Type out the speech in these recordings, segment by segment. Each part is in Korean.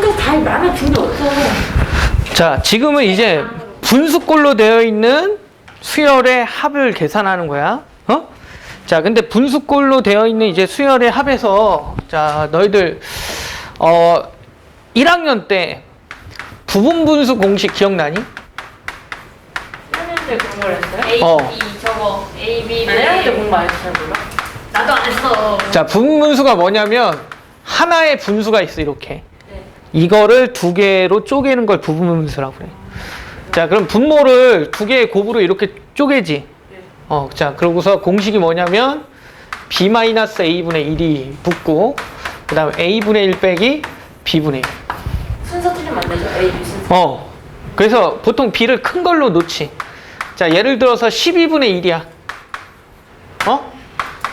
생각 다 마음에 든게 없어. 자, 지금은 이제 분수꼴로 되어 있는 수열의 합을 계산하는 거야. 어? 자, 근데 분수꼴로 되어 있는 이제 수열의 합에서 자, 너희들 어 1학년 때 부분 분수 공식 기억나니? 1학년 때 그런 걸 했어요? A, 어. B 저거 A, B, 나 1학년 때 공부 안 했어, 잘 몰라? 나도 안 했어. 자, 부분 분수가 뭐냐면 하나의 분수가 있어 이렇게. 네. 이거를 두 개로 쪼개는 걸 부분 분수라고 그래. 자, 그럼 분모를 두 개의 곱으로 이렇게 쪼개지. 어, 자, 그러고서 공식이 뭐냐면 b-a분의 1이 붙고 그다음에 a분의 1 빼기 b분의 1. 순서 틀리면 안 되죠? A, B 순서. 어. 그래서 보통 b를 큰 걸로 놓지. 자, 예를 들어서 12분의 1이야. 어?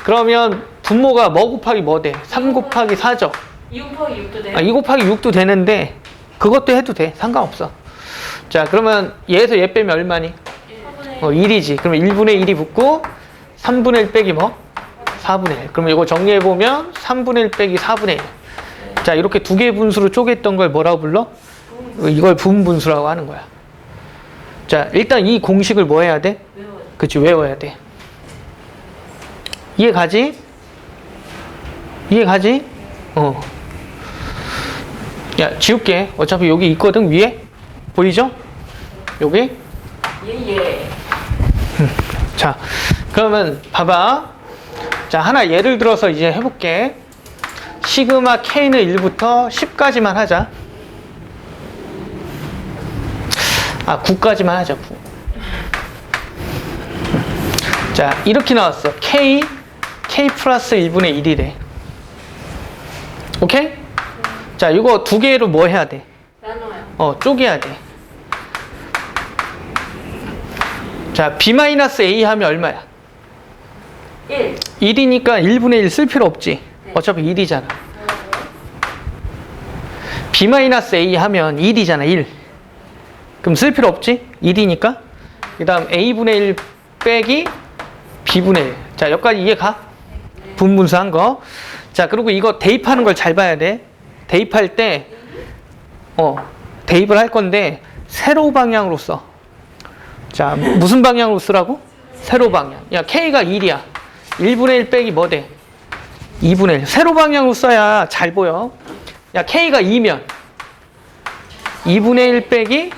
그러면 분모가 뭐 곱하기 뭐 돼? 3 곱하기 4죠. 2 곱하기 6도 돼요? 아, 2 곱하기 6도 되는데 그것도 해도 돼. 상관없어. 자, 그러면 얘에서 얘 빼면 얼마니? 4분의 어, 1이지. 그러면 1분의 1이 붙고 3분의 1 빼기 뭐? 4분의 1. 그러면 이거 정리해 보면 3분의 1 빼기 4분의 1. 자, 이렇게 두 개의 분수로 쪼갰던 걸 뭐라고 불러? 이걸 분분수라고 하는 거야. 자, 일단 이 공식을 뭐 해야 돼? 그치, 외워야 돼. 이해 가지? 이해 가지? 어. 야, 지울게. 어차피 여기 있거든, 위에. 보이죠? 여기? 예, 예. 자, 그러면 봐봐. 자, 하나 예를 들어서 이제 해볼게. 시그마 K는 1부터 10까지만 하자. 아, 9까지만 하자, 9. 자, 이렇게 나왔어. K, K 플러스 1분의 1이래. 오케이? 자, 이거 두 개로 뭐 해야 돼? 나눠요. 어, 쪼개야 돼. 자, B-A 하면 얼마야? 1. 1이니까 1분의 1 쓸 필요 없지. 어차피 1이잖아. B-A 하면 1이잖아, 1. 그럼 쓸 필요 없지? 1이니까. 그 다음 A분의 1 빼기 B분의 1. 자, 여기까지 이해 가? 분분수한 거. 자, 그리고 이거 대입하는 걸 잘 봐야 돼. 대입할 때, 어, 대입을 할 건데, 세로 방향으로 써. 자, 무슨 방향으로 쓰라고? 세로 방향. 야, K가 1이야. 1분의 1 빼기 뭐 돼? 2분의 1. 세로 방향으로 써야 잘 보여. 야, K가 2면 2분의 1 빼기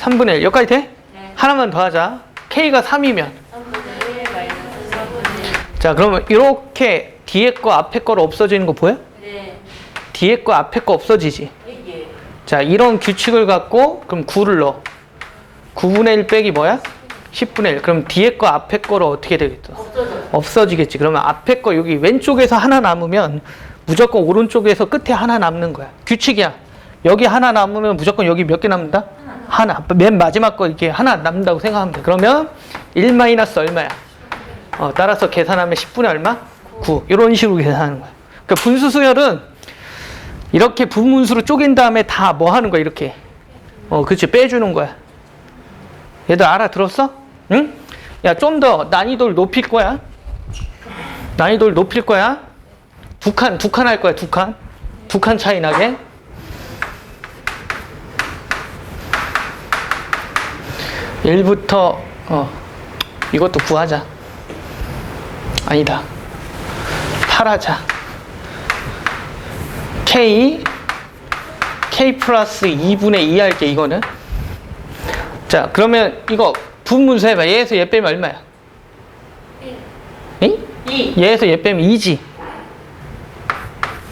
3분의 1. 여기까지 돼? 하나만 더 하자. K가 3이면. 3분의 1 마이너스 4분의 1. 자, 그러면 이렇게 뒤에 거 앞에 거로 없어지는 거 보여? 네. 뒤에 거 앞에 거 없어지지. 예, 예. 자, 이런 규칙을 갖고 그럼 9를 넣어. 9분의 1 빼기 뭐야? 10분의 1. 그럼 뒤에 거 앞에 거로 어떻게 되겠어? 없어지겠지. 그러면 앞에 거 여기 왼쪽에서 하나 남으면 무조건 오른쪽에서 끝에 하나 남는 거야. 규칙이야. 여기 하나 남으면 무조건 여기 몇 개 남는다? 하나. 맨 마지막 거 이렇게 하나 남는다고 생각하면 돼. 그러면 1 마이너스 얼마야? 어, 따라서 계산하면 10분의 얼마? 9. 이런 식으로 계산하는 거야. 그러니까 분수 수열은 이렇게 분문수로 쪼갠 다음에 다 뭐 하는 거야, 이렇게. 어, 그치. 빼주는 거야. 얘들 알아들었어? 응? 야, 좀 더 난이도를 높일 거야. 난이도를 높일 거야. 두 칸, 두 칸 할 거야, 두 칸. 두 칸 차이 나게. 일부터 어, 이것도 구하자. 아니다. 8하자. K, K 플러스 2분의 2 할게, 이거는. 자, 그러면 이거 분문수 해봐. 얘에서 얘 빼면 얼마야? 응? 2. 얘에서 얘 빼면 2지.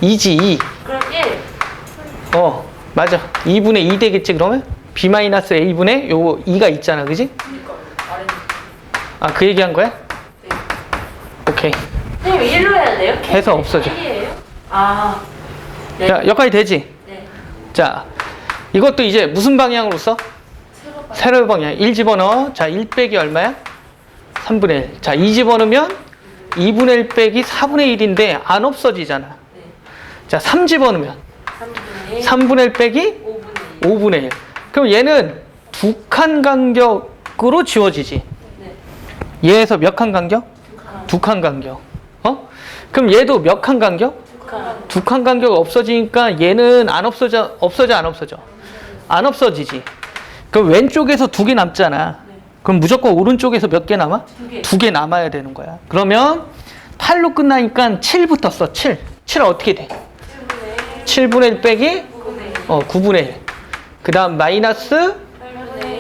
2지, 2. 그럼 1. 어, 맞아. 2분의 2 되겠지, 그러면? B-A분의 요거 2가 있잖아, 그지? 아래. 아, 그 얘기한 거야? 네. 오케이. 선생님, 1로 해야 돼요? 해서 없어져. 1이에요? 아. 네. 자, 여기까지 되지? 네. 자, 이것도 이제 무슨 방향으로 써? 세로 방향. 1 집어넣어. 자, 1 빼기 얼마야? 3분의 1. 자, 2 집어넣으면 2분의 1 빼기 4분의 1인데 안 없어지잖아. 네. 자, 3 집어넣으면 3분의 1. 3분의 1 빼기 5분의 1. 5분의 1. 그럼 얘는 두 칸 간격으로 지워지지. 네. 얘에서 몇 칸 간격? 두 칸. 두칸 간격. 어? 그럼 얘도 몇 칸 간격? 두 칸. 간격 없어지니까 얘는 안 없어져 없어져 안 없어져 안 없어지지 그럼 왼쪽에서 두 개 남잖아 그럼 무조건 오른쪽에서 몇 개 남아? 두 개. 남아야 되는 거야 그러면 8로 끝나니까 7 붙었어 7 7은 어떻게 돼? 7분의 1 빼기 어 9분의 1 그 다음 마이너스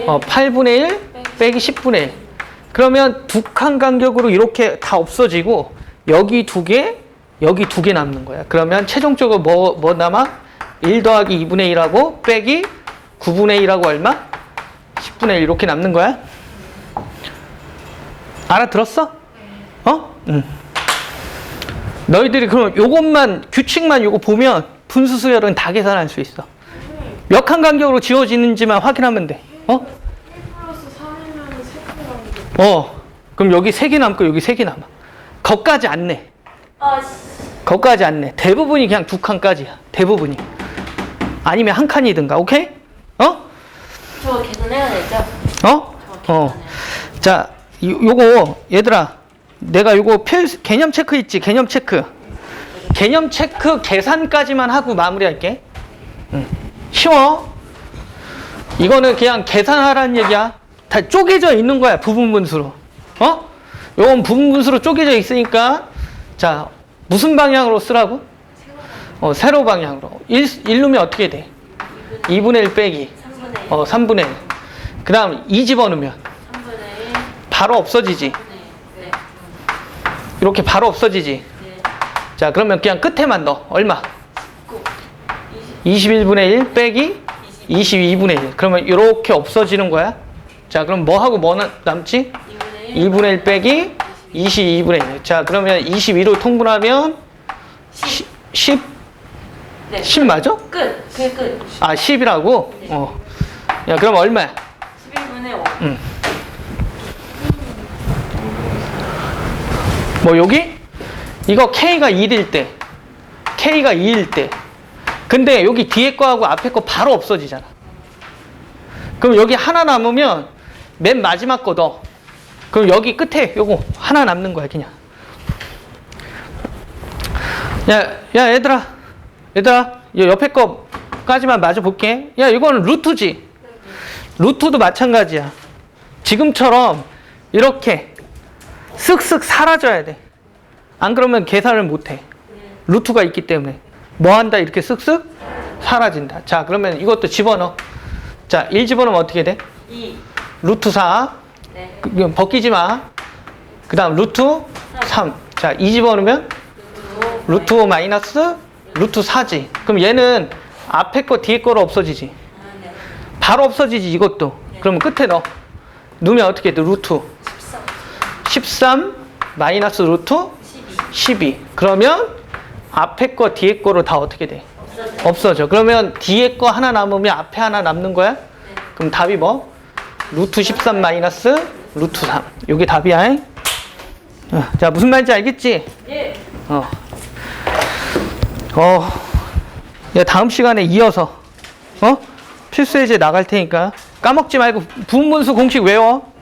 어 8분의 1 빼기 10분의 1 그러면 두 칸 간격으로 이렇게 다 없어지고 여기 두 개, 여기 두 개 남는 거야. 그러면 최종적으로 뭐, 뭐 남아? 1 더하기 2분의 1하고 빼기 9분의 1하고 얼마? 10분의 1 이렇게 남는 거야. 알아들었어? 어? 응. 너희들이 그럼 요것만 규칙만 요거 보면 분수 수열은 다 계산할 수 있어. 몇 칸 간격으로 지워지는지만 확인하면 돼. 어? 플러스 3이면 3칸 어. 그럼 여기 세 개 남고 여기 세 개 남아. 거까지 안 내. 아, 씨. 거까지 안 내. 대부분이 그냥 두 칸까지야. 대부분이. 아니면 한 칸이든가. 오케이? 어? 저거 계산해야 되죠? 어? 어. 자, 요, 요거 얘들아. 내가 요거 표, 개념 체크 있지? 개념 체크. 개념 체크 계산까지만 하고 마무리할게. 응. 쉬워. 이거는 그냥 계산하라는 얘기야. 다 쪼개져 있는 거야. 부분 분수로. 어? 요건 부분 분수로 쪼개져 있으니까 자, 무슨 방향으로 쓰라고? 어, 세로 방향으로. 1, 일루면 어떻게 돼? 2분의 1 빼기. 3분의 1. 어, 3분의 1. 그 다음 2 집어넣으면 3분의 1. 바로 없어지지. 네. 이렇게 바로 없어지지. 네. 자, 그러면 그냥 끝에만 넣어. 얼마? 9. 21분의 1 빼기 22분의 1. 그러면 이렇게 없어지는 거야. 자, 그럼 뭐하고 뭐 남- 남지? 2분의 1. 1분의 1 빼기 22분의 1. 자, 그러면 22로 통분하면 10, 10, 네. 10 맞아? 끝. 그게 끝. 아, 10이라고? 어. 야, 그럼 얼마야? 11분의 5. 응. 뭐 여기? 이거 K가 1일 때 K가 2일 때 근데 여기 뒤에 거하고 앞에 거 바로 없어지잖아 그럼 여기 하나 남으면 맨 마지막 거 넣어 그럼 여기 끝에 요거 하나 남는 거야 그냥 야, 야 얘들아 얘들아 이 옆에 거까지만 마저 볼게 야 이거는 루트지 루트도 마찬가지야. 지금처럼 이렇게 쓱쓱 사라져야 돼. 안 그러면 계산을 못 해. 루트가 있기 때문에. 뭐 한다? 이렇게 쓱쓱 사라진다. 자, 그러면 이것도 집어넣어. 자, 1 집어넣으면 어떻게 돼? 2. 루트 4. 네. 그, 이건 벗기지 마. 그 다음 루트 3. 자, 2 집어넣으면 루트 5 마이너스 루트 4지. 그럼 얘는 앞에 거 뒤에 거로 없어지지. 아, 네. 바로 없어지지 이것도 그러면 끝에 넣어 넣으면 어떻게 돼 루트 13. 13 마이너스 루트 12. 12 그러면 앞에 거 뒤에 거로 다 어떻게 돼. 없어져 그러면 뒤에 거 하나 남으면 앞에 하나 남는 거야 그럼 답이 뭐 루트 13 마이너스 루트 3 요게 답이야 잉? 어, 자 무슨 말인지 알겠지 예. 어. 어. 야, 다음 시간에 이어서, 어? 필수 예제 나갈 테니까 까먹지 말고 분분수 공식 외워.